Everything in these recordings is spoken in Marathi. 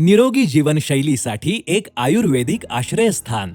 निरोगी जीवनशैलीसाठी एक आयुर्वेदिक आश्रयस्थान.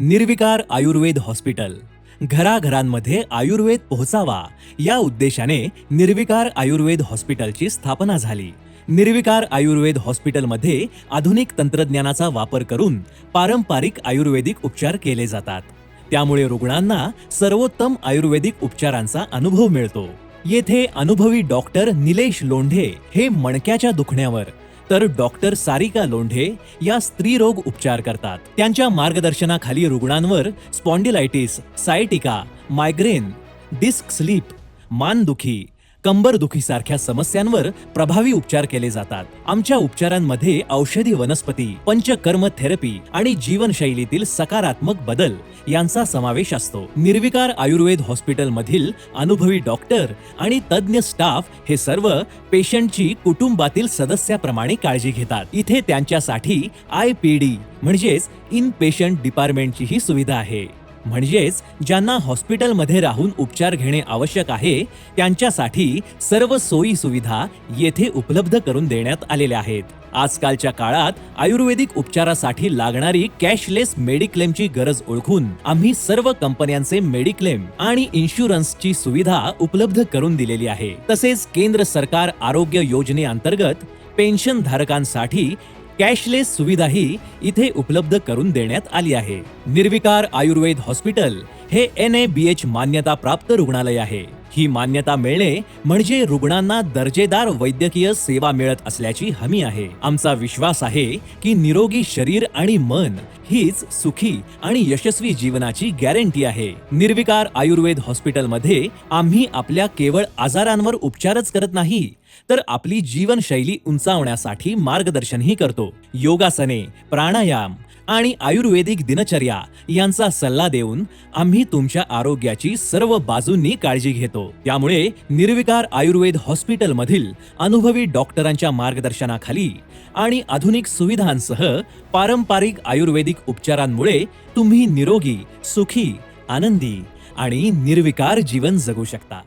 निर्विकार आयुर्वेद हॉस्पिटल. घराघरांमध्ये आयुर्वेद पोहोचावा या उद्देशाने निर्विकार आयुर्वेद हॉस्पिटलची स्थापना झाली. निर्विकार आयुर्वेद हॉस्पिटलमध्ये आधुनिक तंत्रज्ञानाचा वापर करून पारंपरिक आयुर्वेदिक उपचार केले जातात. त्यामुळे रुग्णांना सर्वोत्तम आयुर्वेदिक उपचारांचा अनुभव मिळतो. येथे अनुभवी डॉक्टर निलेश लोंढे हे मणक्याच्या दुखण्यावर तर डॉक्टर सारिका लोंढे या स्त्रीरोग उपचार करतात. त्यांच्या मार्गदर्शनाखाली रुग्णांवर spondylitis sciatica migraine disc slip मानदुखी कंबरदुखीसारख्या समस्यांवर प्रभावी उपचार केले जातात. आमच्या उपचारांमध्ये औषधी वनस्पती पंचकर्म थेरपी आणि जीवनशैलीतील सकारात्मक बदल यांचा समावेश असतो. निर्विकार आयुर्वेद हॉस्पिटल मधील अनुभवी डॉक्टर आणि तज्ज्ञ स्टाफ हे सर्व पेशंटची कुटुंबातील सदस्याप्रमाणे काळजी घेतात. इथे त्यांच्यासाठी आय पी डी म्हणजेच इन पेशंट डिपार्टमेंटची ही सुविधा आहे. म्हणजेच ज्यांना हॉस्पिटलमध्ये राहून उपचार घेणे आवश्यक आहे त्यांच्यासाठी सर्व सोयी सुविधा येथे उपलब्ध करून देण्यात आलेल्या आहेत. आजकालच्या काळात आयुर्वेदिक उपचारासाठी लागणारी कॅशलेस मेडिक्लेमची गरज ओळखून आम्ही सर्व कंपन्यांचे मेडिक्लेम आणि इन्शुरन्सची सुविधा उपलब्ध करून दिलेली आहे. तसेच केंद्र सरकार आरोग्य योजनेअंतर्गत पेन्शन धारकांसाठी कॅशलेस सुविधाही इथे उपलब्ध करून देण्यात आली आहे. निर्विकार आयुर्वेद हॉस्पिटल हे एन ए बी एच मान्यता प्राप्त रुग्णालय आहे. ही मान्यता मिळणे म्हणजे रुग्णांना दर्जेदार वैद्यकीय सेवा मिळत असल्याची हमी आहे. आमचा विश्वास आहे की निरोगी शरीर आणि मन हीच सुखी आणि यशस्वी जीवनाची गॅरंटी आहे. निर्विकार आयुर्वेद हॉस्पिटलमध्ये आम्ही आपल्या केवळ आजारांवर उपचारच करत नाही तर आपली जीवनशैली उंचावण्यासाठी मार्गदर्शनही करतो. योगासने प्राणायाम आणि आयुर्वेदिक दिनचर्या यांचा सल्ला देऊन आम्ही तुमच्या आरोग्याची सर्व बाजूंनी काळजी घेतो. त्यामुळे निर्विकार आयुर्वेद हॉस्पिटल मधील अनुभवी डॉक्टरांच्या मार्गदर्शनाखाली आणि आधुनिक सुविधांसह पारंपरिक आयुर्वेदिक उपचारांमुळे तुम्ही निरोगी सुखी आनंदी आणि निर्विकार जीवन जगू शकता.